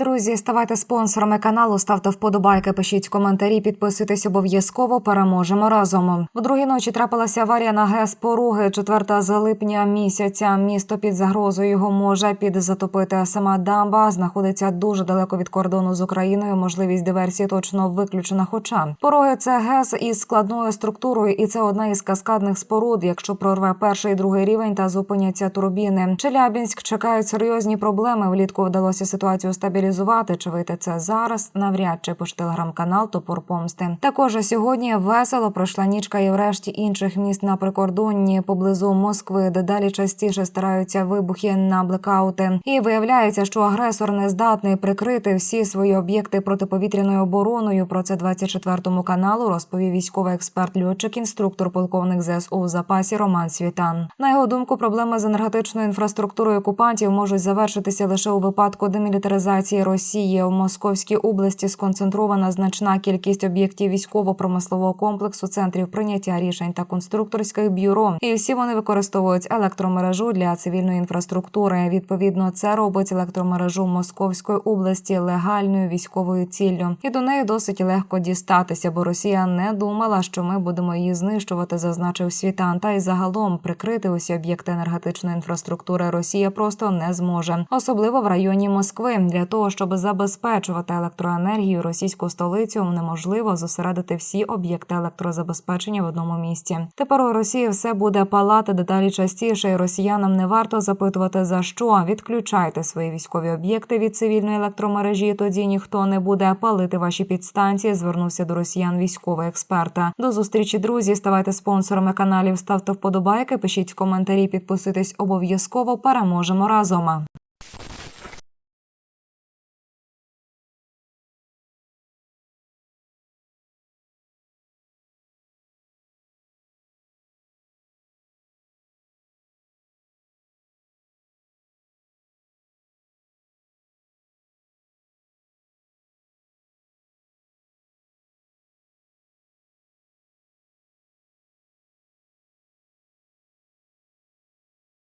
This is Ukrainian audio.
Друзі, ставайте спонсорами каналу, ставте вподобайки, пишіть коментарі, підписуйтесь обов'язково. Переможемо разом. В другій ночі трапилася аварія на ГЕС Поруги. 4 з липня місяця. Місто під загрозою його може підзатопити. Сама дамба знаходиться дуже далеко від кордону з Україною. Можливість диверсії точно виключена. Хоча пороги це ГЕС із складною структурою, і це одна із каскадних споруд. Якщо прорве перший і другий рівень та зупиняться турбіни. Челябінськ чекають серйозні проблеми. Влітку вдалося ситуацію стабілізувати. Чи вийти це зараз? Навряд чи пиш телеграм-канал Топор Помсти. Також сьогодні весело пройшла нічка і врешті інших міст на прикордонні поблизу Москви, де далі частіше стараються вибухи на блекаути. І виявляється, що агресор не здатний прикрити всі свої об'єкти протиповітряною обороною. Про це 24 каналу розповів військовий експерт льотчик, інструктор, полковник ЗСУ в запасі Роман Світан. На його думку, проблеми з енергетичною інфраструктурою окупантів можуть завершитися лише у випадку демілітаризації Росії. У Московській області сконцентрована значна кількість об'єктів військово-промислового комплексу, центрів прийняття рішень та конструкторських бюро. І всі вони використовують електромережу для цивільної інфраструктури. Відповідно, це робить електромережу Московської області легальною військовою ціллю, і до неї досить легко дістатися, бо Росія не думала, що ми будемо її знищувати, зазначив Світан. Та й загалом прикрити усі об'єкти енергетичної інфраструктури Росія просто не зможе, особливо в районі Москви. Для того щоб забезпечувати електроенергію російську столицю, неможливо зосередити всі об'єкти електрозабезпечення в одному місці. Тепер у Росії все буде палати дедалі частіше, і росіянам не варто запитувати за що. Відключайте свої військові об'єкти від цивільної електромережі. Тоді ніхто не буде палити ваші підстанції. Звернувся до росіян військовий експерта. До зустрічі, друзі. Ставайте спонсорами каналів, ставте вподобайки, пишіть коментарі, підписуйтесь обов'язково. Переможемо разом.